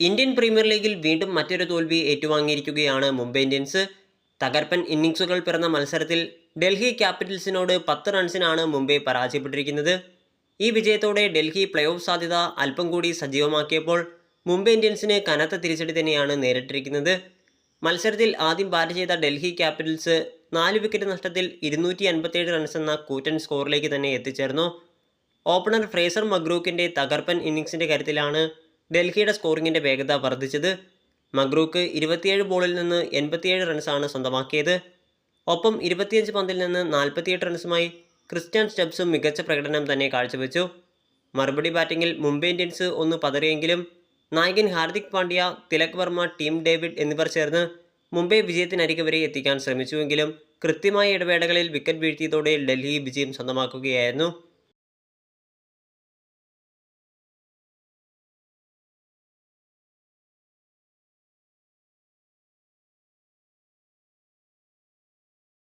Indian premier ലീഗിൽ വീണ്ടും മറ്റൊരു തോൽവി ഏറ്റുവാങ്ങിയിരിക്കുകയാണ് മുംബൈ ഇന്ത്യൻസ്. തകർപ്പൻ ഇന്നിംഗ്സുകൾ പിറന്ന മത്സരത്തിൽ ഡൽഹി ക്യാപിറ്റൽസിനോട് പത്ത് റൺസിനാണ് മുംബൈ പരാജയപ്പെട്ടിരിക്കുന്നത്. ഈ വിജയത്തോടെ ഡൽഹി പ്ലേ ഓഫ് സാധ്യത അല്പം കൂടി സജീവമാക്കിയപ്പോൾ മുംബൈ ഇന്ത്യൻസിന് കനത്ത തിരിച്ചടി തന്നെയാണ് നേരിട്ടിരിക്കുന്നത്. മത്സരത്തിൽ ആദ്യം ബാറ്റ് ചെയ്ത ഡൽഹി ക്യാപിറ്റൽസ് നാല് വിക്കറ്റ് നഷ്ടത്തിൽ ഇരുന്നൂറ്റി അൻപത്തേഴ് റൺസ് എന്ന കൂറ്റൻ സ്കോറിലേക്ക് തന്നെ എത്തിച്ചേർന്നു. ഓപ്പണർ ഫ്രേസർ മഗ്രൂക്കിന്റെ തകർപ്പൻ ഇന്നിങ്സിന്റെ കരുത്തിലാണ് ഡൽഹിയുടെ സ്കോറിങ്ങിന്റെ വേഗത വർദ്ധിച്ചത് മഗ്രൂക്ക് ഇരുപത്തിയേഴ് ബോളിൽ നിന്ന് എൺപത്തിയേഴ് റൺസാണ് സ്വന്തമാക്കിയത്. ഒപ്പം ഇരുപത്തിയഞ്ച് പന്തിൽ നിന്ന് നാൽപ്പത്തിയെട്ട് റൺസുമായി ക്രിസ്ത്യൻ സ്റ്റെപ്സും മികച്ച പ്രകടനം തന്നെ കാഴ്ചവെച്ചു. മറുപടി ബാറ്റിംഗിൽ മുംബൈ ഇന്ത്യൻസ് ഒന്ന് പതറിയെങ്കിലും നായകൻ ഹാർദിക് പാണ്ഡ്യ തിലക് വർമ്മ ടീം ഡേവിഡ് എന്നിവർ ചേർന്ന് മുംബൈ വിജയത്തിനരികെ വരെ എത്തിക്കാൻ ശ്രമിച്ചുവെങ്കിലും കൃത്യമായ ഇടവേളകളിൽ വിക്കറ്റ് വീഴ്ത്തിയതോടെ ഡൽഹി വിജയം സ്വന്തമാക്കുകയായിരുന്നു.